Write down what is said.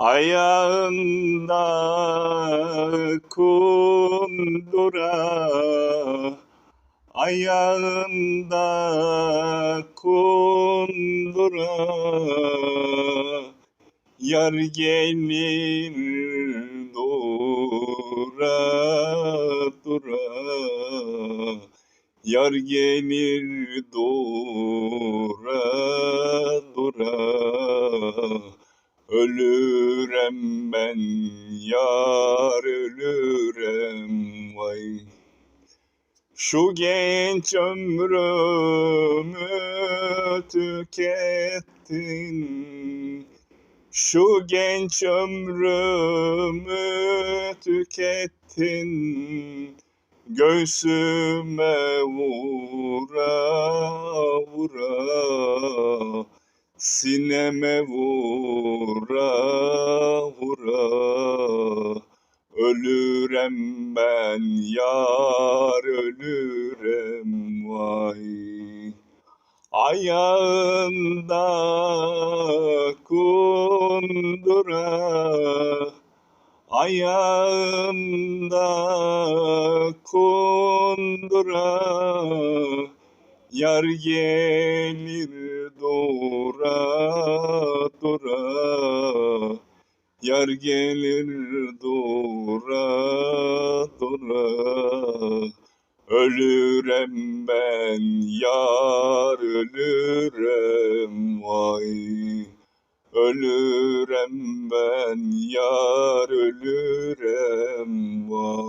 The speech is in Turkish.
Ayağında kundura Ayağında kundura Yar gelir dura dura. Yar gelir dura dura Ölürem ben yar ölürem vay. Şu genç ömrümü tükettin. Şu genç ömrümü tükettin. Göğsüme vura vura Sineme vura vura Ölürem ben yar ölürem vay Ayağında kundura Ayağında kundura. Yar gelir dura dura Yar gelir dura dura Ölürem ben yar ölürem vay. Ölürem ben yar ölürem vay